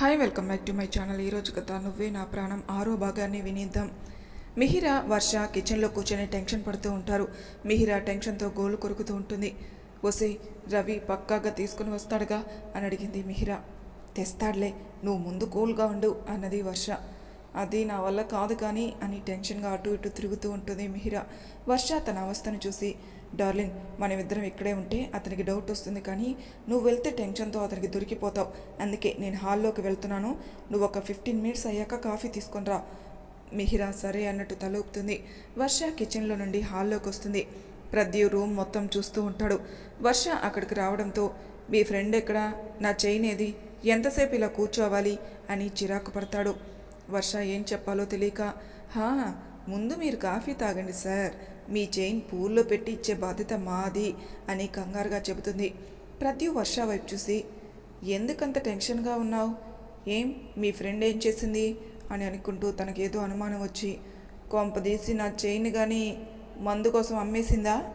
Hi welcome back to my channel. ఈరోజు కథ నువ్వే నా ప్రాణం ఆరో భాగాన్ని వినిద్దాం. మిహిరా వర్ష కిచెన్లో కూర్చొని టెన్షన్ పడుతూ ఉంటారు. మిహిరా టెన్షన్తో గోలు కొరుకుతూ ఉంటుంది. వసే రవి పక్కాగా తీసుకుని వస్తాడుగా అని అడిగింది మిహిరా. తెస్తాడులే నువ్వు ముందు కూల్గా ఉండు అన్నది వర్ష. అది నా వల్ల కాదు కానీ అని టెన్షన్గా అటు ఇటు తిరుగుతూ ఉంటుంది మిహిరా. వర్ష తన అవస్థను చూసి డార్లింగ్ మనమిద్దరం ఇక్కడే ఉంటే అతనికి డౌట్ వస్తుంది కానీ నువ్వు వెళ్తే టెన్షన్తో అతనికి దొరికిపోతావు. అందుకే నేను హాల్లోకి వెళ్తున్నాను. నువ్వు ఒక ఫిఫ్టీన్ మినిట్స్ అయ్యాక కాఫీ తీసుకొని రా. మిహిరా సరే అన్నట్టు తలూపుతుంది వర్ష కిచెన్లో నుండి హాల్లోకి వస్తుంది. ప్రద్యు రూమ్ మొత్తం చూస్తూ ఉంటాడు. వర్ష అక్కడికి రావడంతో మీ ఫ్రెండ్ ఎక్కడ? నా చైన్ ఏది? ఎంతసేపు ఇలా కూర్చోవాలి? అని చిరాకు పడతాడు. వర్ష ఏం చెప్పాలో తెలియక హా ముందు మీరు కాఫీ తాగండి సార్. మీ చైన్ పూల్లో పెట్టి ఇచ్చే బాధ్యత మాది అని కంగారుగా చెబుతుంది. ప్రతి వర్ష వైపు చూసి ఎందుకంత టెన్షన్గా ఉన్నావు? ఏం? మీ ఫ్రెండ్ ఏం చేసింది? అని అనుకుంటూ తనకేదో అనుమానం వచ్చి కొంపదీసి నా చైన్ కానీ మందు కోసం అమ్మేసిందా?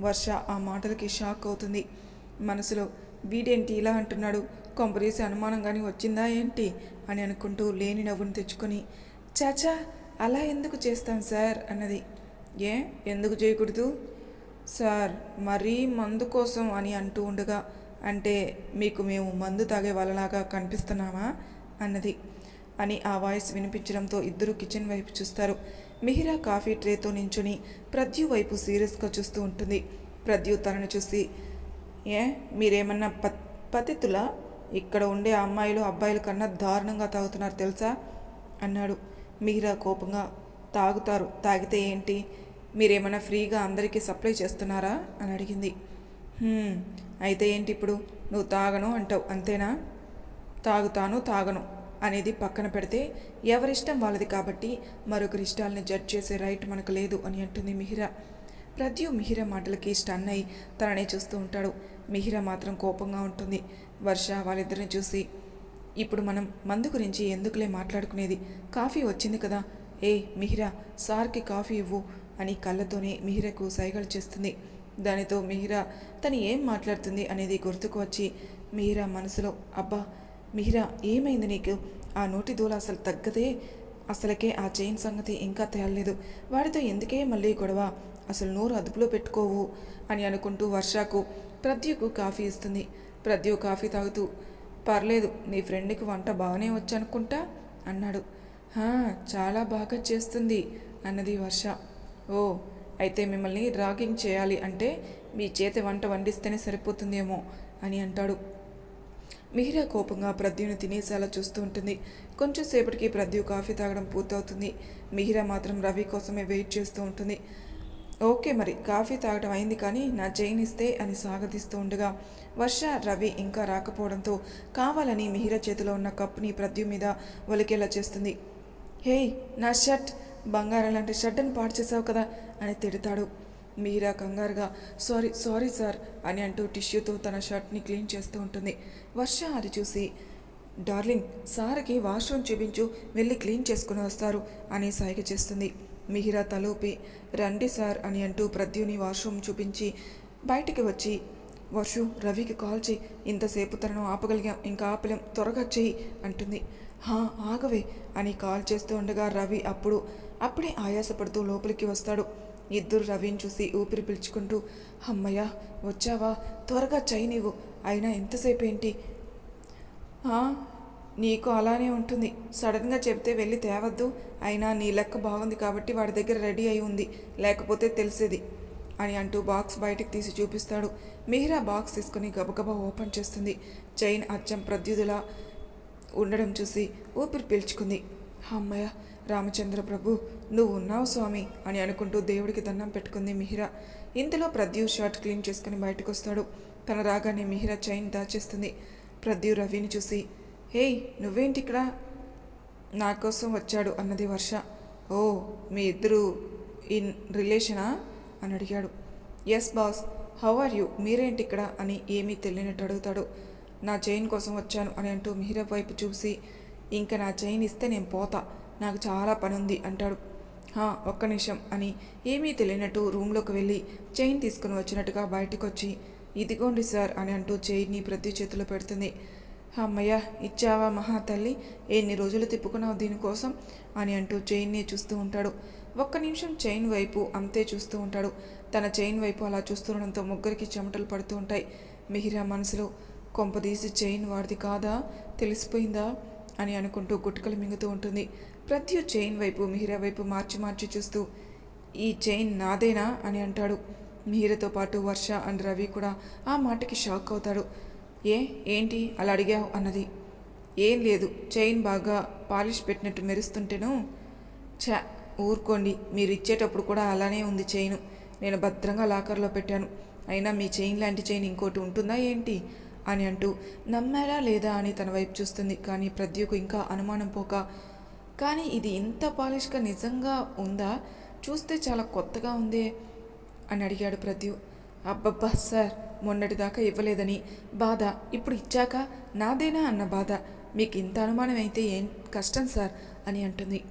వర్ష ఆ మాటలకి షాక్ అవుతుంది. మనసులో వీడేంటి ఇలా అంటున్నాడు? కొంపదీసి అనుమానం కానీ వచ్చిందా ఏంటి? అని అనుకుంటూ లేని నవ్వును తెచ్చుకొని చాచా అలా ఎందుకు చేస్తాం సార్ అన్నది. ఏ? ఎందుకు చేయకూడదు? సార్ మరీ మందు కోసం అని అంటూ ఉండగా అంటే మీకు మేము మందు తాగే వాళ్ళలాగా కనిపిస్తున్నామా? అన్నది. అని ఆ వాయిస్ వినిపించడంతో ఇద్దరు కిచెన్ వైపు చూస్తారు. మిహిరా కాఫీ ట్రేతో నించుని ప్రద్యు వైపు సీరియస్గా చూస్తూ ఉంటుంది. ప్రద్యు తనను చూసి ఏ? మీరేమన్నా ప పతితులా? ఇక్కడ ఉండే అమ్మాయిలు అబ్బాయిల కన్నా దారుణంగా తాగుతున్నారు తెలుసా? అన్నాడు. మీరా కోపంగా తాగుతారు. తాగితే ఏంటి? మీరేమైనా ఫ్రీగా అందరికీ సప్లై చేస్తున్నారా? అని అడిగింది. అయితే ఏంటి ఇప్పుడు? నువ్వు తాగను అంటావు అంతేనా? తాగుతాను తాగను అనేది పక్కన పెడితే ఎవరిష్టం వాళ్ళది కాబట్టి మరొకరి ఇష్టాలని జడ్జ్ చేసే రైట్ మనకు లేదు అని అంటుంది మిహిరా. ప్రద్యు మిహిర మాటలకి స్టన్ అయి తననే చూస్తూ ఉంటాడు. మిహిర మాత్రం కోపంగా ఉంటుంది. వర్ష వాళ్ళిద్దరిని చూసి ఇప్పుడు మనం మందు గురించి ఎందుకులే మాట్లాడుకునేది? కాఫీ వచ్చింది కదా. ఏ మిహిరా సార్కి కాఫీ ఇవ్వు అని కళ్ళతోనే మిహిరకు సైగలు చేస్తుంది. దానితో మిహిరా తను ఏం మాట్లాడుతుంది అనేది గుర్తుకు వచ్చి మిహిరా మనసులో అబ్బా మిహిరా ఏమైంది నీకు? ఆ నోటి దూల అసలు తగ్గదే అసలకే ఆ చైన్ సంగతి ఇంకా తేలలేదు. వాడితో ఎందుకే మళ్ళీ గొడవ? అసలు నోరు అదుపులో పెట్టుకోవు అని అనుకుంటూ వర్షకు ప్రద్యుకు కాఫీ ఇస్తుంది. ప్రద్యు కాఫీ తాగుతూ పర్లేదు నీ ఫ్రెండ్కి వంట బాగానే వచ్చనుకుంటా అన్నాడు. చాలా బాగా చేస్తుంది అన్నది వర్ష. ఓ అయితే మిమ్మల్ని రాగింగ్ చేయాలి అంటే మీ చేతి వంట వండిస్తేనే సరిపోతుందేమో అని అంటాడు. మిహిరా కోపంగా ప్రద్యుని తినేసేలా చూస్తూ ఉంటుంది. కొంచెం సేపటికి ప్రద్యు కాఫీ తాగడం పూర్తవుతుంది. మిహిరా మాత్రం రవి కోసమే వెయిట్ చేస్తూ ఉంటుంది. ఓకే మరి కాఫీ తాగడం అయింది కానీ నా చైన్ ఇస్తే అని సాగదీస్తూ ఉండగా వర్ష రవి ఇంకా రాకపోవడంతో కావాలని మిహిర చేతిలో ఉన్న కప్పుని ప్రద్యు మీద ఒలికేలా చేస్తుంది. హేయ్ నా షర్ట్ బంగారం లాంటి షర్ట్ని పాడు చేసావు కదా అని తిడతాడు. మీరా కంగారుగా సారీ సారీ సార్ అని అంటూ టిష్యూతో తన షర్ట్ని క్లీన్ చేస్తూ ఉంటుంది. వర్ష అది చూసి డార్లింగ్ సార్కి వాష్రూమ్ చూపించు వెళ్ళి క్లీన్ చేసుకుని వస్తారు అని సైగ చేస్తుంది. మిహిరా తలూపి రండి సార్ అని అంటూ ప్రద్యుని వాష్రూమ్ చూపించి బయటికి వచ్చి వర్షు రవికి కాల్ చేయి. ఇంతసేపు తనను ఆపగలిగాం. ఇంకా ఆపలేం. త్వరగా చెయ్యి అంటుంది. హా ఆగవే అని కాల్ చేస్తూ ఉండగా రవి అప్పుడు అప్పుడే ఆయాసపడుతూ లోపలికి వస్తాడు. ఇద్దరు రవిని చూసి ఊపిరి పిలుచుకుంటూ అమ్మయ్య వచ్చావా? త్వరగా చేయి నీవు. అయినా ఎంతసేపు ఏంటి నీకు అలానే ఉంటుంది. సడన్గా చెప్తే వెళ్ళి తేవద్దు. అయినా నీ లెక్క బాగుంది కాబట్టి వాడి దగ్గర రెడీ అయి ఉంది. లేకపోతే తెలిసేది అని అంటూ బాక్స్ బయటికి తీసి చూపిస్తాడు. మిహిరా బాక్స్ తీసుకుని గబగబా ఓపెన్ చేస్తుంది. చైన్ అచ్చం ప్రద్యుదులా ఉండడం చూసి ఊపిరి పీల్చుకుంది. అమ్మయ్య రామచంద్ర ప్రభు నువ్వు ఉన్నావు స్వామి అని అనుకుంటూ దేవుడికి దండం పెట్టుకుంది మిహిరా ఇంతలో ప్రద్యు షర్ట్ క్లీన్ చేసుకుని బయటకు వస్తాడు తన రాగానే మిహిరా చైన్ దాచేస్తుంది. ప్రద్యు రవిని చూసి హేయ్ నువ్వేంటి ఇక్కడ నా కోసం వచ్చాడు అన్నది వర్ష. ఓ మీ ఇద్దరు ఇన్ రిలేషనా? అని అడిగాడు. Yes boss. How are you? మీరేంటి ఇక్కడ అని ఏమీ తెలియనట్టు అడుగుతాడు. నా చైన్ కోసం వచ్చాను అని అంటూ మిహిర వైపు చూసి ఇంకా నా చైన్ ఇస్తే నేను పోతా. నాకు చాలా పని ఉంది అంటాడు. "హా, ఒక్క నిమిషం అని ఏమీ తెలియనట్టు రూమ్లోకి వెళ్ళి చైన్ తీసుకుని వచ్చినట్టుగా బయటకు వచ్చి ఇదిగోండి సార్ అని అంటూ చైన్ని ప్రతి చేతిలో పెడుతుంది. అమ్మయ్య ఇచ్చావా మహా తల్లి? ఎన్ని రోజులు తిప్పుకున్నావు దీనికోసం? అని అంటూ చైన్ని చూస్తూ ఉంటాడు. ఒక్క నిమిషం చైన్ వైపు అంతే చూస్తూ ఉంటాడు. తన చైన్ వైపు అలా చూస్తుండడంతో ముగ్గురికి చెమటలు పడుతూ ఉంటాయి. మిహిరా మనసులో కొంపదీసి చైన్ వాడిది కాదా? తెలిసిపోయిందా? అని అనుకుంటూ గుట్టుకలు మింగుతూ ఉంటుంది. ప్రత్యు చైన్ వైపు మిహిరా వైపు మార్చి మార్చి చూస్తూ ఈ చైన్ నాదేనా? అని అంటాడు. మిహిరతో పాటు వర్ష అండ్ రవి కూడా ఆ మాటకి షాక్ అవుతాడు ఏ ఏంటి? అలా అడిగావు అన్నది. ఏం లేదు చైన్ బాగా పాలిష్ పెట్టినట్టు మెరుస్తుంటేను? ఛా ఊరుకోండి మీరు ఇచ్చేటప్పుడు కూడా అలానే ఉంది చైన్. నేను భద్రంగా లాకర్లో పెట్టాను. అయినా మీ చైన్ లాంటి చైన్ ఇంకోటి ఉంటుందా ఏంటి? అని అంటూ నమ్మారా లేదా? అని తన వైపు చూస్తుంది. కానీ ప్రద్యుకు ఇంకా అనుమానం పోక. కానీ ఇది ఇంత పాలిష్గా నిజంగా ఉందా? చూస్తే చాలా కొత్తగా ఉందే అని అడిగాడు ప్రద్యు. అబ్బబ్బా సార్ మొన్నటిదాకా ఇవ్వలేదని బాధ ఇప్పుడు ఇచ్చాక నాదేనా అన్న బాధ. మీకు ఇంత అనుమానం అయితే ఏం కష్టం సార్? అని అంటుంది.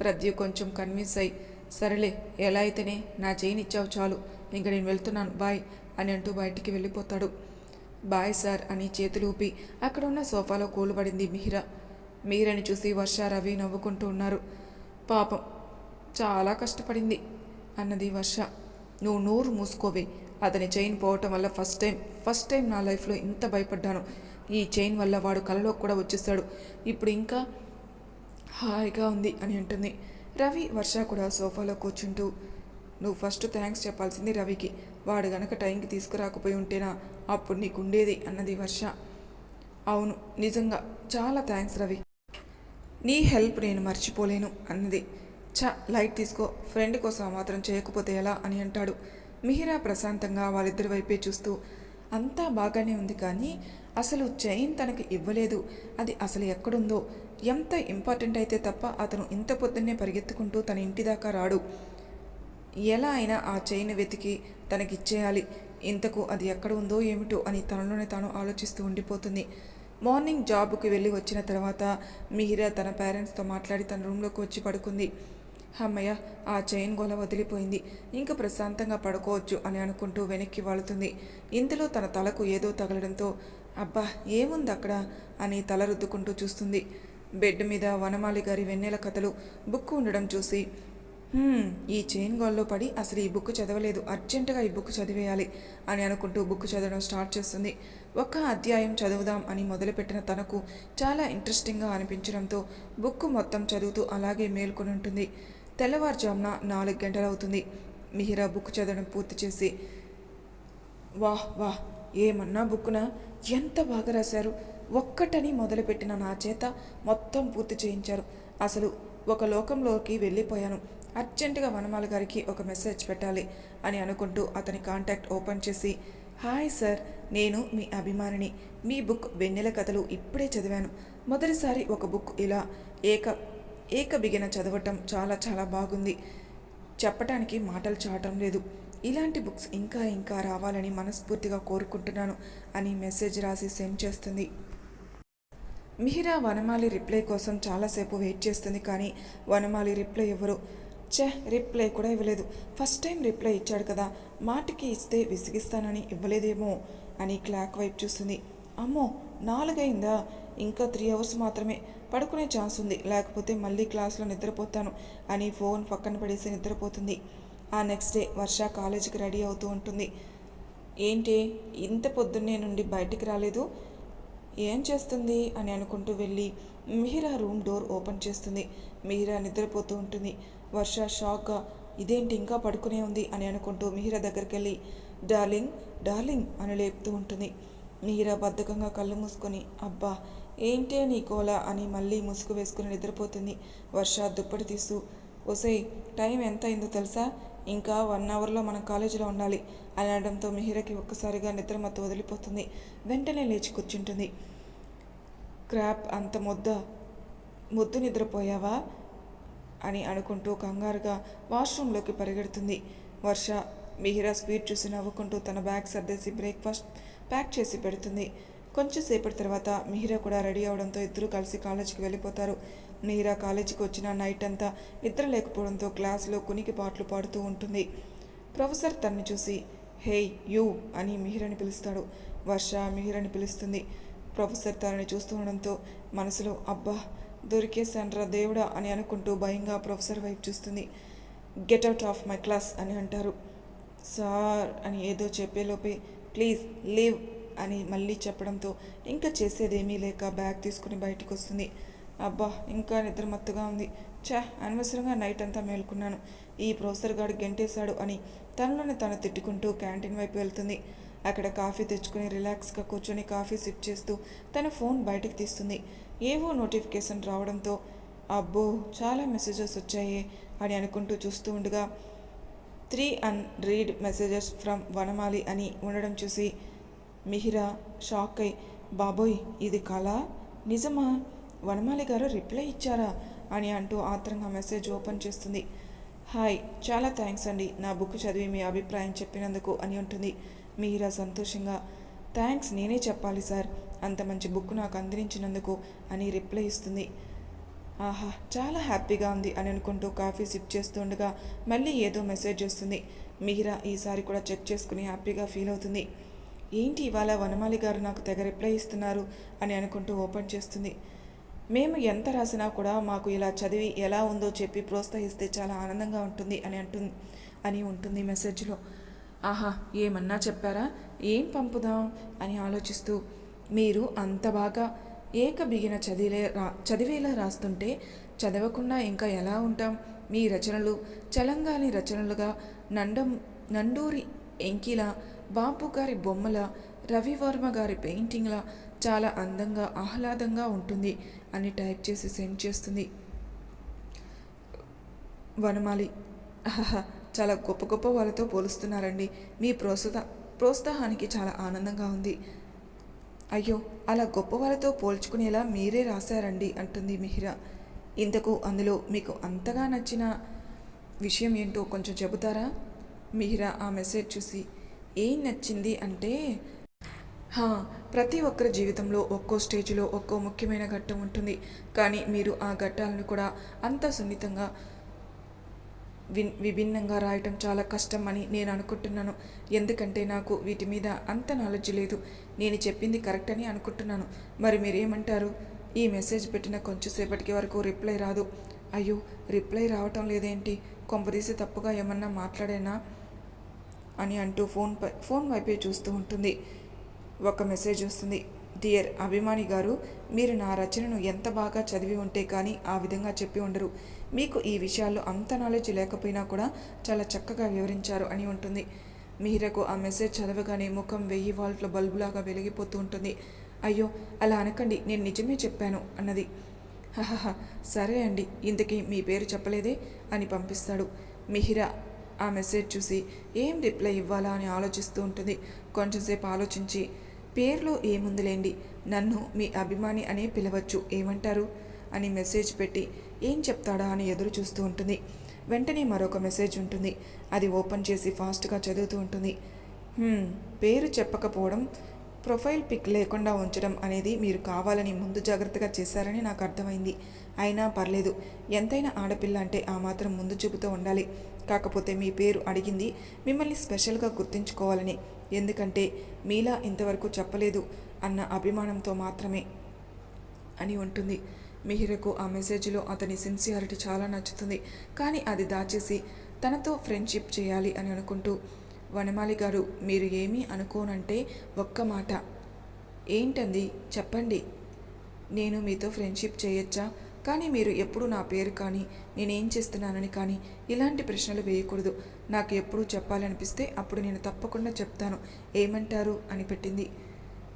ప్రద్యు కొంచెం కన్విన్స్ అయి సరేలే ఎలా అయితేనే నా చైన్ ఇచ్చావు చాలు ఇంక నేను వెళ్తున్నాను బాయ్ అని అంటూ బయటికి వెళ్ళిపోతాడు. బాయ్ సార్ అని చేతులు ఊపి అక్కడ ఉన్న సోఫాలో కూలబడింది మిహిర. మీరని చూసి వర్ష రవి నవ్వుకుంటూ ఉన్నారు. పాపం చాలా కష్టపడింది అన్నది వర్ష. నువ్వు నోరు మూసుకోవే అతని చైన్ పోవటం వల్ల ఫస్ట్ టైం ఫస్ట్ టైం నా లైఫ్లో ఇంత భయపడ్డాను. ఈ చైన్ వల్ల వాడు కలలోకి కూడా వచ్చేస్తాడు. ఇప్పుడు ఇంకా హాయిగా ఉంది అని అంటుంది. రవి వర్ష కూడా సోఫాలో కూర్చుంటూ నువ్వు ఫస్ట్ థ్యాంక్స్ చెప్పాల్సింది రవికి. వాడు గనక టైంకి తీసుకురాకపోయి ఉంటేనా? అప్పుడు నీకు ఉండేది అన్నది వర్ష. అవును నిజంగా. చాలా థ్యాంక్స్ రవి. నీ హెల్ప్ నేను మర్చిపోలేను అన్నది. చ లైట్ తీసుకో. ఫ్రెండ్ కోసం మాత్రం చేయకపోతే ఎలా? అని అంటాడు. మిహిరా ప్రశాంతంగా వాళ్ళిద్దరి వైపే చూస్తూ అంతా బాగానే ఉంది కానీ అసలు చైన్ తనకు ఇవ్వలేదు. అది అసలు ఎక్కడుందో? ఎంత ఇంపార్టెంట్ అయితే తప్ప అతను ఇంత పొద్దున్నే పరిగెత్తుకుంటూ తన ఇంటి దాకా రాడు. ఎలా అయినా ఆ చైన్ వెతికి తనకిచ్చేయాలి. ఇంతకు అది ఎక్కడ ఉందో ఏమిటో అని తనలోనే తాను ఆలోచిస్తూ ఉండిపోతుంది. మార్నింగ్ జాబ్కి వెళ్ళి వచ్చిన తర్వాత మిహిరా తన పేరెంట్స్తో మాట్లాడి తన రూమ్లోకి వచ్చి పడుకుంది. అమ్మయ్య ఆ చైన్ గోల వదిలిపోయింది. ఇంకా ప్రశాంతంగా పడుకోవచ్చు అని అనుకుంటూ వెనక్కి వాళుతుంది. ఇంతలో తన తలకు ఏదో తగలడంతో అబ్బా ఏముంది అక్కడ? అని తల రుద్దుకుంటూ చూస్తుంది. బెడ్ మీద వనమాలి గారి వెన్నెల కథలు బుక్ ఉండడం చూసి ఈ చైన్ గోల్లో పడి అసలు ఈ బుక్ చదవలేదు. అర్జెంటుగా ఈ బుక్ చదివేయాలి అని అనుకుంటూ బుక్ చదవడం స్టార్ట్ చేస్తుంది. ఒక్క అధ్యాయం చదువుదాం అని మొదలుపెట్టిన తనకు చాలా ఇంట్రెస్టింగ్గా అనిపించడంతో బుక్ మొత్తం చదువుతూ అలాగే మేల్కొని ఉంటుంది తెల్లవారుజామున నాలుగు గంటలవుతుంది. మిహిరా బుక్ చదవడం పూర్తి చేసి వాహ్ వాహ్ ఏమన్నా బుక్కున? ఎంత బాగా రాశారు? ఒక్కటని మొదలుపెట్టిన నా చేత మొత్తం పూర్తి చేయించారు. అసలు ఒక లోకంలోకి వెళ్ళిపోయాను. అర్జెంటుగా వనమాల గారికి ఒక మెసేజ్ పెట్టాలి అని అనుకుంటూ అతని కాంటాక్ట్ ఓపెన్ చేసి హాయ్ సార్ నేను మీ అభిమానిని. మీ బుక్ వెన్నెల కథలు ఇప్పుడే చదివాను. మొదటిసారి ఒక బుక్ ఇలా ఏక ఏక బిగిన చదవటం చాలా చాలా బాగుంది. చెప్పటానికి మాటలు చాటం లేదు. ఇలాంటి బుక్స్ ఇంకా ఇంకా రావాలని మనస్ఫూర్తిగా కోరుకుంటున్నాను అని మెసేజ్ రాసి సెండ్ చేస్తుంది. మిహిరా వనమాలి రిప్లై కోసం చాలాసేపు వెయిట్ చేస్తుంది కానీ వనమాలి రిప్లై ఇవ్వరు చె రిప్లై కూడా ఇవ్వలేదు. ఫస్ట్ టైం రిప్లై ఇచ్చాడు కదా మాటికి ఇస్తే విసిగిస్తానని ఇవ్వలేదేమో అని క్లాక్ వైపు చూస్తుంది. అమ్మో నాలుగైందా? ఇంకా త్రీ అవర్స్ మాత్రమే. పడుకునే ఛాన్స్ ఉంది. లేకపోతే మళ్ళీ క్లాస్లో నిద్రపోతాను అని ఫోన్ పక్కన పడేసి నిద్రపోతుంది. ఆ నెక్స్ట్ డే వర్ష కాలేజీకి రెడీ అవుతూ ఉంటుంది. ఏంటి? ఇంత పొద్దున్నే నుండి బయటికి రాలేదు. ఏం చేస్తుంది? అని అనుకుంటూ వెళ్ళి మిహిరా రూమ్ డోర్ ఓపెన్ చేస్తుంది. మిహిరా నిద్రపోతూ ఉంటుంది. వర్ష షాక్గా ఇదేంటి ఇంకా పడుకునే ఉంది? అని అనుకుంటూ మిహిరా దగ్గరికి వెళ్ళి డార్లింగ్ డార్లింగ్ అని లేపుతూ ఉంటుంది. మిహిరా బద్ధకంగా కళ్ళు మూసుకొని అబ్బా ఏంటే నీ కోల అని మళ్ళీ ముసుగు వేసుకుని నిద్రపోతుంది. వర్ష దుప్పటి తీస్తూ ఒసై టైం ఎంత అయిందో తెలుసా? ఇంకా వన్ అవర్లో మనం కాలేజీలో ఉండాలి. అని అనడంతో మిహిరకి ఒక్కసారిగా నిద్రమత్తు వదిలిపోతుంది. వెంటనే లేచి కూర్చుంటుంది. క్రాప్ అంత ముద్ద ముద్దు నిద్రపోయావా? అని అనుకుంటూ కంగారుగా వాష్రూమ్లోకి పరిగెడుతుంది. వర్ష మిహిరా స్పీడ్ చూసి నవ్వుకుంటూ తన బ్యాగ్ సర్దేసి బ్రేక్ఫాస్ట్ ప్యాక్ చేసి పెడుతుంది. కొంచెంసేపటి తర్వాత మిహిరా కూడా రెడీ అవడంతో ఇద్దరు కలిసి కాలేజీకి వెళ్ళిపోతారు. మిహిరా కాలేజీకి వచ్చిన నైట్ అంతా నిద్ర లేకపోవడంతో క్లాస్లో కునికి పాటలు పాడుతూ ఉంటుంది. ప్రొఫెసర్ తన్ని చూసి హేయ్ యూ అని మిహిరని పిలుస్తాడు. వర్ష మిహిరని పిలుస్తుంది. ప్రొఫెసర్ తనని చూస్తూ ఉండడంతో మనసులో అబ్బా దొరికేశాన్రా దేవుడా అని అనుకుంటూ భయంగా ప్రొఫెసర్ వైపు చూస్తుంది. Get out of my class అని అంటారు. సార్ అని ఏదో చెప్పేలోపే ప్లీజ్ లీవ్ అని మళ్ళీ చెప్పడంతో ఇంకా చేసేదేమీ లేక బ్యాగ్ తీసుకుని బయటకు వస్తుంది. అబ్బా ఇంకా నిద్రమత్తుగా ఉంది. ఛా అనవసరంగా నైట్ అంతా మేల్కున్నాను. ఈ ప్రొఫెసర్ గాడు గెంటేశాడు అని తనలోనే తను తిట్టుకుంటూ క్యాంటీన్ వైపు వెళ్తుంది. అక్కడ కాఫీ తెచ్చుకుని రిలాక్స్గా కూర్చొని కాఫీ సిప్ చేస్తూ తన ఫోన్ బయటకు తీస్తుంది. ఏవో నోటిఫికేషన్ రావడంతో అబ్బో చాలా మెసేజెస్ వచ్చాయే అని అనుకుంటూ చూస్తూ ఉండగా three unread messages from Vanamali అని ఉండడం చూసి మిహిరా షాక్ అయి బాబోయ్ ఇది కళ? నిజమా? వనమాలి గారు రిప్లై ఇచ్చారా? అని అంటూ ఆత్రంగా మెసేజ్ ఓపెన్ చేస్తుంది. హాయ్ చాలా థ్యాంక్స్ అండి. నా బుక్ చదివి మీ అభిప్రాయం చెప్పినందుకు అని ఉంటుంది మీరా సంతోషంగా. థ్యాంక్స్ నేనే చెప్పాలి సార్. అంత మంచి బుక్ నాకు అందించినందుకు అని రిప్లై ఇస్తుంది. ఆహా చాలా హ్యాపీగా ఉంది అని అనుకుంటూ కాఫీ సిప్ చేస్తుండగా మళ్ళీ ఏదో మెసేజ్ వస్తుంది. మీరా ఈసారి కూడా చెక్ చేసుకుని హ్యాపీగా ఫీల్ అవుతుంది. ఏంటి ఇవాళ వనమాలి గారు నాకు తెగ రిప్లై ఇస్తున్నారు అని అనుకుంటూ ఓపెన్ చేస్తుంది. మేము ఎంత రాసినా కూడా మాకు ఇలా చదివి ఎలా ఉందో చెప్పి ప్రోత్సహిస్తే చాలా ఆనందంగా ఉంటుంది అని అంటుంది అని ఉంటుంది మెసేజ్లో. ఆహా ఏమన్నా చెప్పారా? ఏం పంపుదాం? అని ఆలోచిస్తూ. మీరు అంత బాగా ఏక బిగిన చదివే రా చదివేలా రాస్తుంటే చదవకుండా ఇంకా ఎలా ఉంటాం? మీ రచనలు చలంగాని రచనలుగా నండం నండూరి ఎంకిల బాపు గారి బొమ్మల రవివర్మ గారి పెయింటింగ్ల చాలా అందంగా ఆహ్లాదంగా ఉంటుంది అని టైప్ చేసి సెండ్ చేస్తుంది. వనమాలి. చాలా గొప్ప గొప్ప వాళ్ళతో పోలుస్తున్నారండి. మీ ప్రోత్సాహ ప్రోత్సాహానికి చాలా ఆనందంగా ఉంది. అయ్యో అలా గొప్ప వాళ్ళతో పోల్చుకునేలా మీరే రాశారండి అంటుంది మిహిరా. ఇంతకు అందులో మీకు అంతగా నచ్చిన విషయం ఏంటో కొంచెం చెబుతారా? మిహిరా ఆ మెసేజ్ చూసి ఏం నచ్చింది అంటే హా, ప్రతి ఒక్కరి జీవితంలో ఒక్కో స్టేజ్లో ఒక్కో ముఖ్యమైన ఘట్టం ఉంటుంది. కానీ మీరు ఆ ఘట్టాలను కూడా అంత సున్నితంగా విన్ విభిన్నంగా రాయటం చాలా కష్టం అని నేను అనుకుంటున్నాను. ఎందుకంటే నాకు వీటి మీద అంత నాలెడ్జ్ లేదు. నేను చెప్పింది కరెక్ట్ అని అనుకుంటున్నాను. మరి మీరేమంటారు? ఈ మెసేజ్ పెట్టిన కొంచెంసేపటికి వరకు రిప్లై రాదు. అయ్యో రిప్లై రావటం లేదేంటి? కొంపదీసి తప్పుగా ఏమన్నా మాట్లాడేనా? అని అంటూ ఫోన్ పై ఫోన్ వైపే చూస్తూ ఉంటుంది. ఒక మెసేజ్ వస్తుంది. డియర్ అభిమాని గారు మీరు నా రచనను ఎంత బాగా చదివి ఉంటే కానీ ఆ విధంగా చెప్పి ఉండరు. మీకు ఈ విషయాల్లో అంత నాలెడ్జ్ లేకపోయినా కూడా చాలా చక్కగా వివరించారు అని ఉంటుంది. మీరకు ఆ మెసేజ్ చదవగానే ముఖం వెయ్యి వాల్ట్ల బల్బులాగా వెలిగిపోతూ ఉంటుంది. అయ్యో అలా అనకండి నేను నిజమే చెప్పాను అన్నది. హహహ సరే అండి ఇంతకీ మీ పేరు చెప్పలేదే అని పంపిస్తాడు. మిహిరా ఆ మెసేజ్ చూసి ఏం రిప్లై ఇవ్వాలా? అని ఆలోచిస్తూ ఉంటుంది. కొంచెంసేపు ఆలోచించి పేర్లో ఏముందిలేండి? నన్ను మీ అభిమాని అనే పిలవచ్చు. ఏమంటారు? అని మెసేజ్ పెట్టి ఏం చెప్తాడా? అని ఎదురు చూస్తూ ఉంటుంది. వెంటనే మరొక మెసేజ్ ఉంటుంది. అది ఓపెన్ చేసి ఫాస్ట్గా చదువుతూ ఉంటుంది. పేరు చెప్పకపోవడం ప్రొఫైల్ పిక్ లేకుండా ఉంచడం అనేది మీరు కావాలని ముందు జాగ్రత్తగా చేశారని నాకు అర్థమైంది. అయినా పర్లేదు. ఎంతైనా ఆడపిల్ల అంటే ఆ మాత్రం ముందు చూపుతూ ఉండాలి. కాకపోతే మీ పేరు అడిగింది. మిమ్మల్ని స్పెషల్గా గుర్తుంచుకోవాలని. ఎందుకంటే మీలా ఇంతవరకు చెప్పలేదు అన్న అభిమానంతో మాత్రమే అని ఉంటుంది. మిహిరకు ఆ మెసేజ్లో అతని సిన్సియారిటీ చాలా నచ్చుతుంది. కానీ అది దాచేసి తనతో ఫ్రెండ్షిప్ చేయాలి అని అనుకుంటూ వనమాలి గారు మీరు ఏమీ అనుకోనంటే ఒక్క మాట. ఏంటంది? చెప్పండి. నేను మీతో ఫ్రెండ్షిప్ చేయొచ్చా? కానీ మీరు ఎప్పుడు నా పేరు కానీ నేనేం చేస్తున్నానని కానీ ఇలాంటి ప్రశ్నలు వేయకూడదు. నాకు ఎప్పుడు చెప్పాలనిపిస్తే అప్పుడు నేను తప్పకుండా చెప్తాను. ఏమంటారు? అని పెట్టింది.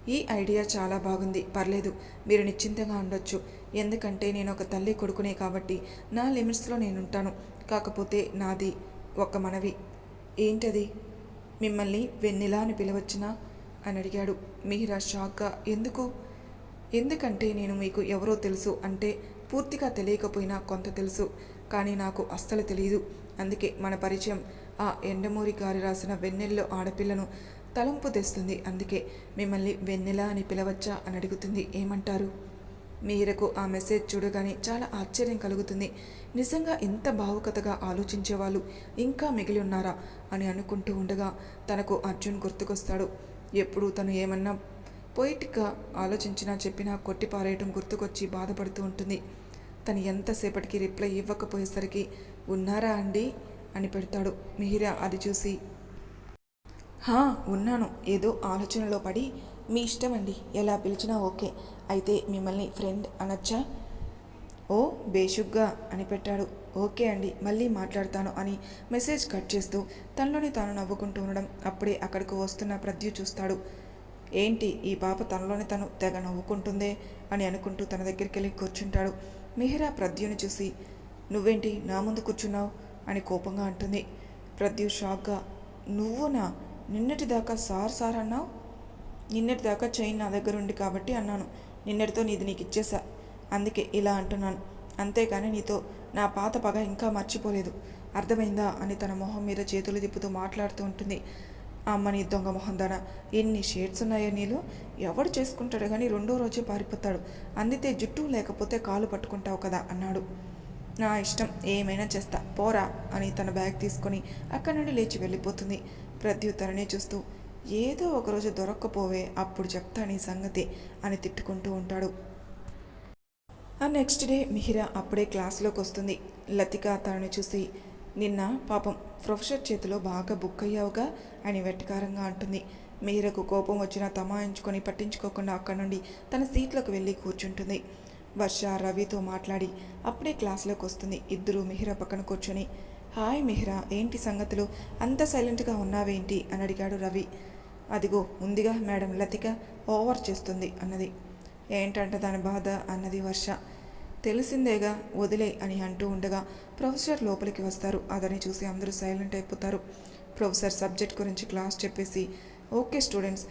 ఈ ఐడియా చాలా బాగుంది. పర్లేదు మీరు నిశ్చింతగా ఉండొచ్చు. ఎందుకంటే నేను ఒక తల్లి కొడుకునే కాబట్టి నా లిమిట్స్లో నేను ఉంటాను కాకపోతే నాది ఒక మనవి. ఏంటది? మిమ్మల్ని వెన్నెలా అని పిలవచ్చునా? అని అడిగాడు. మీరా షాక్గా. ఎందుకు? ఎందుకంటే నేను మీకు ఎవరో తెలుసు అంటే పూర్తిగా తెలియకపోయినా కొంత తెలుసు కానీ నాకు అస్సలు తెలియదు అందుకే మన పరిచయం. ఆ ఎండమూరి గారి రాసిన వెన్నెల్లో ఆడపిల్లను తలంపు తెస్తుంది. అందుకే మిమ్మల్ని వెన్నెల అని పిలవచ్చా అని అడుగుతుంది. ఏమంటారు? మీరకు ఆ మెసేజ్ చూడగానే చాలా ఆశ్చర్యం కలుగుతుంది. నిజంగా ఇంత భావుకతగా ఆలోచించే వాళ్ళు ఇంకా మిగిలి ఉన్నారా అని అనుకుంటూ ఉండగా తనకు అర్జున్ గుర్తుకొస్తాడు. ఎప్పుడు తను ఏమన్నా పొయిటిక్గా ఆలోచించినా చెప్పినా కొట్టిపారేయటం గుర్తుకొచ్చి బాధపడుతూ ఉంటుంది. తను ఎంతసేపటికి రిప్లై ఇవ్వకపోయేసరికి ఉన్నారా అండి? అని పెడతాడు మిహిరా అది చూసి. హా ఉన్నాను. ఏదో ఆలోచనలో పడి మీ ఇష్టం అండి. ఎలా పిలిచినా ఓకే. అయితే మిమ్మల్ని ఫ్రెండ్ అనొచ్చా? ఓ బేషుగ్గా అని పెట్టాడు. ఓకే అండి మళ్ళీ మాట్లాడతాను అని మెసేజ్ కట్ చేస్తూ తనలోని తాను నవ్వుకుంటూ ఉండడం అప్పుడే అక్కడికి వస్తున్న ప్రద్యు చూస్తాడు. ఏంటి ఈ పాప తనలోని తను తెగ నవ్వుకుంటుందే? అని అనుకుంటూ తన దగ్గరికి వెళ్ళి కూర్చుంటాడు. మిహిరా ప్రద్యుని చూసి నువ్వేంటి నా ముందు కూర్చున్నావు? అని కోపంగా అంటుంది. ప్రద్యు షాక్గా నువ్వునా? నిన్నటిదాకా సార్ సార్ అన్నావు? నిన్నటిదాకా చైన్ నా దగ్గర ఉంది కాబట్టి అన్నాను. నిన్నటితో నీది నీకు ఇచ్చేసా అందుకే ఇలా అంటున్నాను. అంతేగాని నీతో నా పాత పగ ఇంకా మర్చిపోలేదు. అర్థమైందా? అని తన మొహం మీద చేతులు తిప్పుతూ మాట్లాడుతూ ఉంటుంది. అమ్మని దొంగ మొహందాన ఎన్ని షేడ్స్ ఉన్నాయో నీలో? ఎవడు చేసుకుంటాడు కానీ రెండో రోజే పారిపోతాడు. అందితే జుట్టు లేకపోతే కాలు పట్టుకుంటావు కదా అన్నాడు. నా ఇష్టం ఏమైనా చేస్తా. పోరా అని తన బ్యాగ్ తీసుకొని అక్కడి నుండి లేచి వెళ్ళిపోతుంది. ప్రత్యుత్తరనే చూస్తూ ఏదో ఒకరోజు దొరక్కపోవే అప్పుడు చెప్తా నీ సంగతి అని తిట్టుకుంటూ ఉంటాడు. ఆ నెక్స్ట్ డే మిహిరా అప్పుడే క్లాస్లోకి వస్తుంది. లతిక తనని చూసి నిన్న పాపం ప్రొఫెసర్ చేతిలో బాగా బుక్ అయ్యావుగా అని వెట్టకారంగా అంటుంది. మీరకు కోపం వచ్చినా తమాయించుకొని పట్టించుకోకుండా అక్కడి నుండి తన సీట్లోకి వెళ్ళి కూర్చుంటుంది. వర్ష రవితో మాట్లాడి అప్పుడే క్లాస్లోకి వస్తుంది. ఇద్దరు మిహిర పక్కన కూర్చొని హాయ్ మిహిరా ఏంటి సంగతులు? అంత సైలెంట్గా ఉన్నావేంటి? అని అడిగాడు రవి. అదిగో ఉందిగా మేడం లతిక ఓవర్ చేస్తుంది అన్నది. ఏంటంట దాని బాధ? అన్నది వర్ష. తెలిసిందేగా వదిలే అని అంటూ ఉండగా ప్రొఫెసర్ లోపలికి వస్తారు. అతన్ని చూసి అందరూ సైలెంట్ అయిపోతారు. ప్రొఫెసర్ సబ్జెక్ట్ గురించి క్లాస్ చెప్పేసి okay students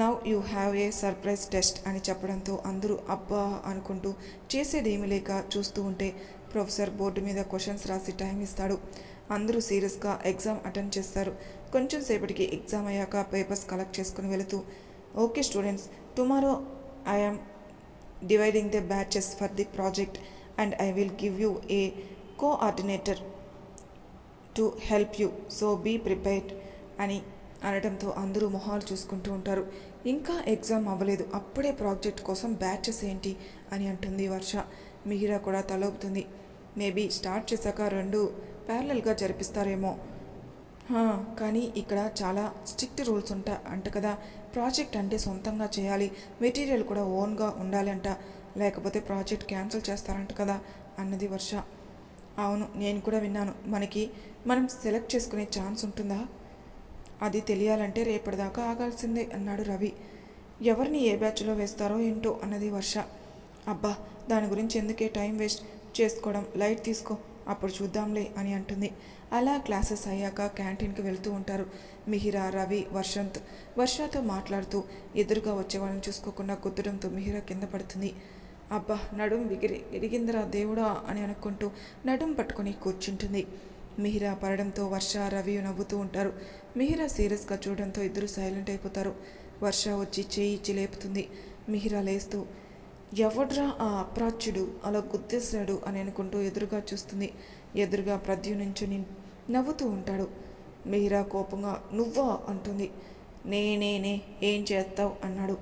now you have a surprise test అని చెప్పడంతో అందరూ అబ్బా అనుకుంటూ చేసేదేమీ లేక చూస్తూ ఉంటే ప్రొఫెసర్ బోర్డు మీద క్వశ్చన్స్ రాసి టైం ఇస్తాడు. అందరూ సీరియస్గా ఎగ్జామ్ అటెండ్ చేస్తారు. కొంచెం సేపటికి ఎగ్జామ్ అయ్యాక పేపర్స్ కలెక్ట్ చేసుకుని వెళుతూ okay students tomorrow I'm dividing the batches for the project and I will give you a coordinator to help you so be prepared అని అనడంతో అందరూ మొహాలు చూసుకుంటూ ఉంటారు. ఇంకా ఎగ్జామ్ అవ్వలేదు. అప్పుడే ప్రాజెక్ట్ కోసం బ్యాచెస్ ఏంటి అని అంటుంది వర్ష. మిహిరా కూడా తలవుతుంది మేబీ స్టార్ట్ చేశాక రెండు ప్యారలల్గా జరిపిస్తారేమో. కానీ ఇక్కడ చాలా స్ట్రిక్ట్ రూల్స్ ఉంటా అంట కదా. ప్రాజెక్ట్ అంటే సొంతంగా చేయాలి. మెటీరియల్ కూడా ఓన్గా ఉండాలంట. లేకపోతే ప్రాజెక్ట్ క్యాన్సిల్ చేస్తారంట కదా అన్నది వర్ష. అవును నేను కూడా విన్నాను. మనకి మనం సెలెక్ట్ చేసుకునే ఛాన్స్ ఉంటుందా? అది తెలియాలంటే రేపటిదాకా ఆగాల్సిందే అన్నాడు రవి. ఎవరిని ఏ బ్యాచ్లో వేస్తారో ఏంటో అన్నది వర్ష. అబ్బా దాని గురించి ఎందుకే టైం వేస్ట్ చేసుకోవడం? లైట్ తీసుకో. అప్పుడు చూద్దాంలే అని అంటుంది. అలా క్లాసెస్ అయ్యాక క్యాంటీన్కి వెళ్తూ ఉంటారు మిహిరా రవి వర్షంత్. వర్షతో మాట్లాడుతూ ఎదురుగా వచ్చే వాళ్ళని చూసుకోకుండా గుద్దడంతో మిహిరా కింద పడుతుంది. అబ్బా నడుం విగిరి విరిగిందిరా దేవుడా అని అనుకుంటూ నడుం పట్టుకొని కూర్చుంటుంది. మిహిరా పడడంతో వర్ష రవి నవ్వుతూ ఉంటారు. మిహిరా సీరియస్గా చూడడంతో ఇద్దరు సైలెంట్ అయిపోతారు. వర్ష వచ్చి చేయి ఇచ్చి లేపుతుంది. మిహిరా లేస్తూ ఎవడ్రా ఆ అప్రాచ్యుడు? అలా గుర్తిస్తాడు అని అనుకుంటూ ఎదురుగా చూస్తుంది. ఎదురుగా ప్రద్యునించుని నవ్వుతూ ఉంటాడు. మీరా కోపంగా నువ్వా? అంటుంది. నేనేనే. ఏం చేస్తావు? అన్నాడు.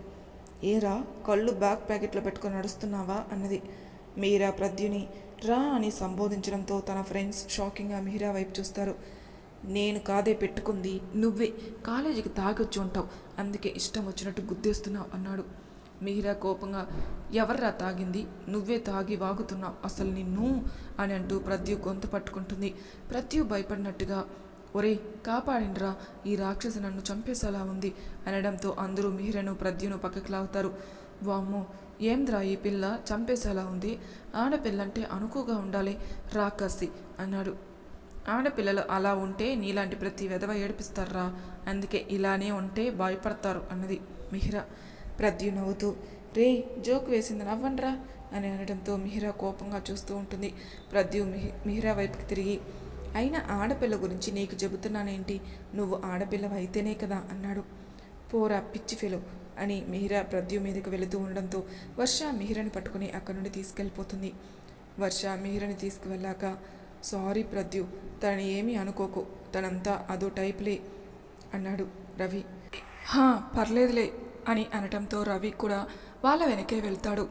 ఏరా? కళ్ళు బ్యాగ్ ప్యాకెట్లో పెట్టుకొని నడుస్తున్నావా? అన్నది. మీరా ప్రద్యుని రా అని సంబోధించడంతో తన ఫ్రెండ్స్ షాకింగ్గా మీరా వైపు చూస్తారు. నేను కాదే పెట్టుకుంది నువ్వే. కాలేజీకి తాగొచ్చి ఉంటావు. అందుకే ఇష్టం వచ్చినట్టు గుద్దేస్తున్నావు అన్నాడు. మిహిరా కోపంగా ఎవర్రా తాగింది? నువ్వే తాగి వాగుతున్నావు అసలు నిన్ను? అని అంటూ ప్రత్యు గొంతు పట్టుకుంటుంది. ప్రత్యు భయపడినట్టుగా ఒరేయ్ కాపాడిండ్రా ఈ రాక్షసి నన్ను చంపేసేలా ఉంది అనడంతో అందరూ మిహిరను ప్రద్యును పక్కకి లాగుతారు. వామ్మో ఏంద్రా ఈ పిల్ల? చంపేసేలా ఉంది? ఆడపిల్లంటే అనుకుగా ఉండాలి రాకాసి అన్నాడు. ఆడపిల్లలు అలా ఉంటే నీలాంటి ప్రతి విధవ ఏడిపిస్తారా అందుకే ఇలానే ఉంటే భయపడతారు అన్నది మిహిర ప్రద్యు నవ్వుతూ రే జోక్ వేసింది నవ్వండ్రా అని అనడంతో మిహిరా కోపంగా చూస్తూ ఉంటుంది. ప్రద్యు మిహి మిహిరా వైపుకి తిరిగి అయినా ఆడపిల్ల గురించి నీకు చెబుతున్నానేంటి? నువ్వు ఆడపిల్ల అయితేనే కదా అన్నాడు. పోరా పిచ్చి ఫెలో అని మిహిరా ప్రద్యు మీదకి వెళుతూ ఉండడంతో వర్ష మిహిరని పట్టుకుని అక్కడి నుండి తీసుకెళ్ళిపోతుంది. వర్ష మిహిరని తీసుకువెళ్ళాక సారీ ప్రద్యు తనని ఏమీ అనుకోకు తనంతా అదో టైప్లే అన్నాడు రవి. హా పర్లేదులే అని అనటంతో రవి కూడా వాళ్ళ వెనకే వెళ్తాడు.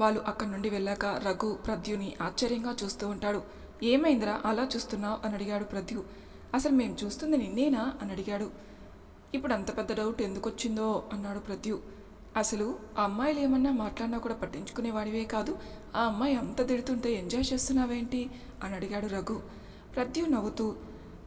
వాళ్ళు అక్కడి నుండి వెళ్ళాక రఘు ప్రద్యుని ఆశ్చర్యంగా చూస్తూ ఉంటాడు. ఏమైందిరా? అలా చూస్తున్నావు? అని అడిగాడు ప్రద్యు. అసలు మేము చూస్తుంది నిన్నేనా? అని అడిగాడు. ఇప్పుడు అంత పెద్ద డౌట్ ఎందుకు వచ్చిందో అన్నాడు ప్రద్యు. అసలు ఆ అమ్మాయిలు ఏమన్నా మాట్లాడినా కూడా పట్టించుకునేవాడివే కాదు. ఆ అమ్మాయి అంత తిడుతుంటే ఎంజాయ్ చేస్తున్నావేంటి? అని అడిగాడు రఘు. ప్రద్యు నవ్వుతూ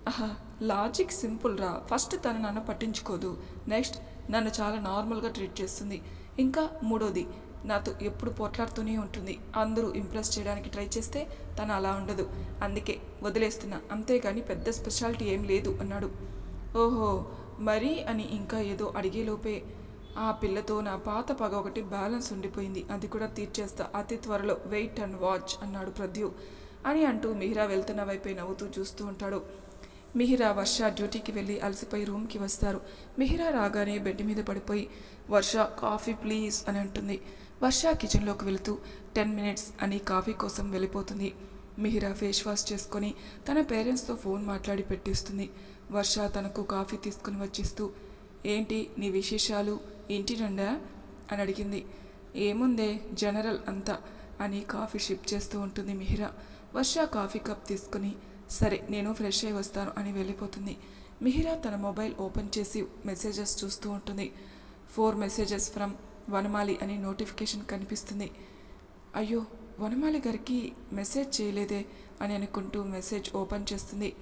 ఆహా లాజిక్ సింపుల్ రా. ఫస్ట్ తను నన్ను పట్టించుకోదు. నెక్స్ట్ నన్ను చాలా నార్మల్గా ట్రీట్ చేస్తుంది. ఇంకా మూడోది నాతో ఎప్పుడు పోట్లాడుతూనే ఉంటుంది. అందరూ ఇంప్రెస్ చేయడానికి ట్రై చేస్తే తను అలా ఉండదు. అందుకే వదిలేస్తున్నా. అంతేగాని పెద్ద స్పెషాలిటీ ఏం లేదు అన్నాడు. ఓహో మరి అని ఇంకా ఏదో అడిగేలోపే ఆ పిల్లతో నా పాత పగ ఒకటి బ్యాలెన్స్ ఉండిపోయింది. అది కూడా తీర్చేస్తా. అతి త్వరలో వెయిట్ అండ్ వాచ్ అన్నాడు ప్రద్యు. అని అంటూ మిహిరా వెళ్తున్న వైపే నవ్వుతూ చూస్తూ ఉంటాడు. మిహిరా వర్ష డ్యూటీకి వెళ్ళి అలసిపోయి రూమ్కి వస్తారు. మిహిరా రాగానే బెడ్ మీద పడిపోయి వర్ష కాఫీ ప్లీజ్ అని అంటుంది. వర్ష కిచెన్లోకి వెళుతూ టెన్ మినిట్స్ అని కాఫీ కోసం వెళ్ళిపోతుంది. మిహిరా ఫేస్ వాష్ చేసుకొని తన పేరెంట్స్తో ఫోన్ మాట్లాడి పెట్టిస్తుంది. వర్ష తనకు కాఫీ తీసుకుని వచ్చిస్తూ ఏంటి నీ విశేషాలు? ఇంటి నుండా? అని అడిగింది. ఏముందే జనరల్ అంతా అని కాఫీ షిప్ చేస్తూ ఉంటుంది మిహిరా. వర్ష కాఫీ కప్ తీసుకుని సరే నేను ఫ్రెష్ అయి వస్తాను అని వెళ్ళిపోతుంది. మిహిరా తన మొబైల్ ఓపెన్ చేసి మెసేజెస్ చూస్తూ ఉంటుంది. ఫోర్ మెసేజెస్ ఫ్రమ్ వనమాలి అని నోటిఫికేషన్ కనిపిస్తుంది. అయ్యో వనమాలి గారికి మెసేజ్ చేయలేదే అని అనుకుంటూ మెసేజ్ ఓపెన్ చేస్తుంది.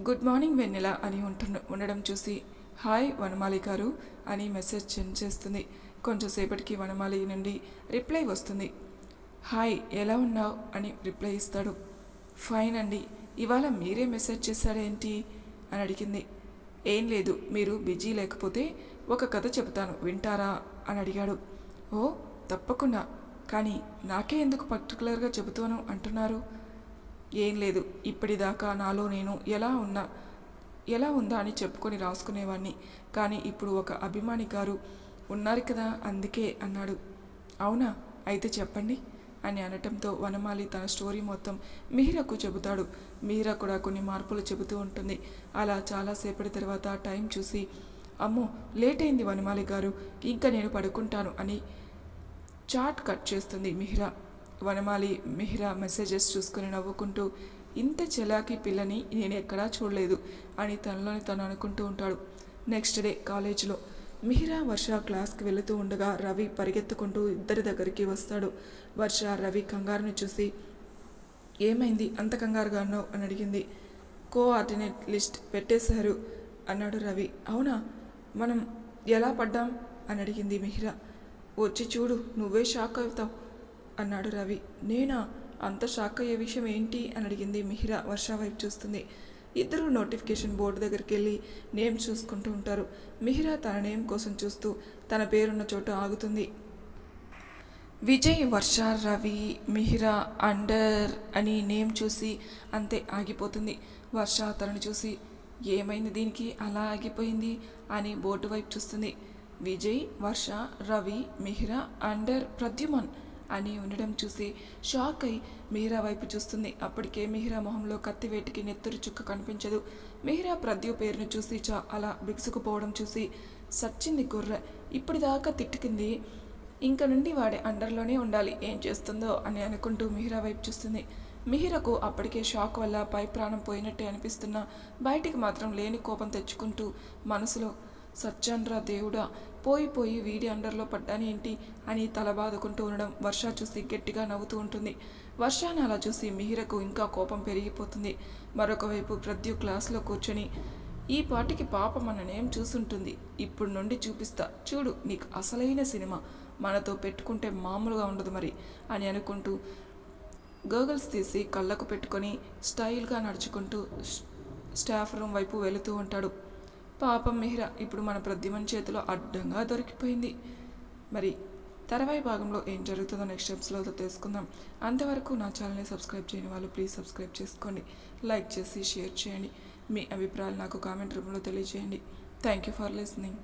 గుడ్ మార్నింగ్ వెన్నెల అని ఉంటున్న ఉండడం చూసి హాయ్ వనమాలి గారు అని మెసేజ్ సెండ్ చేస్తుంది. కొంచెంసేపటికి వనమాలి నుండి రిప్లై వస్తుంది. హాయ్ ఎలా ఉన్నావు? అని రిప్లై ఇస్తాడు. ఫైన్ అండి. ఇవాళ మీరే మెసేజ్ చేశారేంటి అని అడిగింది. ఏం లేదు మీరు బిజీ లేకపోతే ఒక కథ చెబుతాను వింటారా? అని అడిగాడు. ఓ తప్పకుండా. కానీ నాకే ఎందుకు పర్టికులర్గా చెబుతాను అంటున్నారు? ఏం లేదు ఇప్పటిదాకా నాలో నేను ఎలా ఉన్నా ఎలా ఉందా అని చెప్పుకొని రాసుకునేవాడిని కానీ ఇప్పుడు ఒక అభిమాని గారు ఉన్నారు కదా అందుకే అన్నాడు. అవునా? అయితే చెప్పండి. అని అనటంతో వనమాలి తన స్టోరీ మొత్తం మిహిరకు చెబుతాడు. మిహిర కూడా కొన్ని మార్పులు చెబుతూ ఉంటుంది. అలా చాలాసేపటి తర్వాత టైం చూసి అమ్మో లేట్ అయింది వనమాలి గారు ఇంకా నేను పడుకుంటాను అని చాట్ కట్ చేస్తుంది మిహిరా వనమాలి మిహిరా మెసేజెస్ చూసుకుని నవ్వుకుంటూ ఇంత చెలాకి పిల్లని నేను ఎక్కడా చూడలేదు అని తనలోని తను అనుకుంటూ ఉంటాడు. నెక్స్ట్ డే కాలేజీలో మిహిరా వర్ష క్లాస్కి వెళుతూ ఉండగా రవి పరిగెత్తుకుంటూ ఇద్దరి దగ్గరికి వస్తాడు. వర్ష రవి కంగారును చూసి ఏమైంది? అంత కంగారుగా అన్నావు అని అడిగింది. కోఆర్డినేట్ లిస్ట్ పెట్టేశారు అన్నాడు రవి. అవునా? మనం ఎలా పడ్డాం? అని అడిగింది మిహిరా. వచ్చి చూడు నువ్వే షాక్ అవుతావు అన్నాడు రవి. నేనా? అంత షాక్ అయ్యే విషయం ఏంటి? అని అడిగింది మిహిరా. వర్ష వైపు చూస్తుంది. ఇద్దరు నోటిఫికేషన్ బోర్డు దగ్గరికి వెళ్ళి నేమ్ చూసుకుంటూ ఉంటారు. మిహిరా తన నేమ్ కోసం చూస్తూ తన పేరున్న చోట ఆగుతుంది. విజయ్ వర్ష రవి మిహిరా అండర్ అని నేమ్ చూసి అంతే ఆగిపోతుంది. వర్ష తనను చూసి ఏమైంది దీనికి? అలా ఆగిపోయింది అని బోర్డు వైపు చూస్తుంది. విజయ్ వర్ష రవి మిహిరా అండర్ ప్రద్యుమన్ అని ఉండడం చూసి షాక్ అయి మిహిరా వైపు చూస్తుంది. అప్పటికే మిహిరా మొహంలో కత్తి వేటికి నెత్తురు చుక్క కనిపించదు. మిహిరా ప్రద్యు పేరును చూసి చా అలా బిగుసుకుపోవడం చూసి సచ్చింది గుర్ర. ఇప్పటిదాకా తిట్టుకింది. ఇంక నుండి వాడి అండర్లోనే ఉండాలి. ఏం చేస్తుందో అని అనుకుంటూ మిహిరా వైపు చూస్తుంది. మిహిరకు అప్పటికే షాక్ వల్ల పై ప్రాణం పోయినట్టే అనిపిస్తున్నా. బయటికి మాత్రం లేని కోపం తెచ్చుకుంటూ మనసులో సత్యాన్రా దేవుడా పోయి పోయి వీడి అండర్లో పడ్డానేంటి అని తల బాదుకుంటూ ఉండడం వర్ష చూసి గట్టిగా నవ్వుతూ ఉంటుంది. వర్షాన్ని అలా చూసి మిహిరకు ఇంకా కోపం పెరిగిపోతుంది. మరొకవైపు ప్రద్యు క్లాస్లో కూర్చొని ఈ పాటికి పాప నేమ్ చూసుంటుంది. ఇప్పుడు నుండి చూపిస్తా. చూడు నీకు అసలైన సినిమా. మనతో పెట్టుకుంటే మామూలుగా ఉండదు మరి అని అనుకుంటూ గోగల్స్ తీసి కళ్ళకు పెట్టుకొని స్టైల్గా నడుచుకుంటూ స్టాఫ్ రూమ్ వైపు వెళుతూ ఉంటాడు. పాపం మిహిరా ఇప్పుడు మన ప్రద్యుమన్ చేతిలో అడ్డంగా దొరికిపోయింది. మరి తర్వాయి భాగంలో ఏం జరుగుతుందో నెక్స్ట్ స్టెప్స్లో తెలుసుకుందాం. అంతవరకు నా ఛానల్ని సబ్స్క్రైబ్ చేయని వాళ్ళు ప్లీజ్ సబ్స్క్రైబ్ చేసుకోండి. లైక్ చేసి షేర్ చేయండి. మీ అభిప్రాయాలు నాకు కామెంట్ రూపంలో తెలియజేయండి. Thank you for listening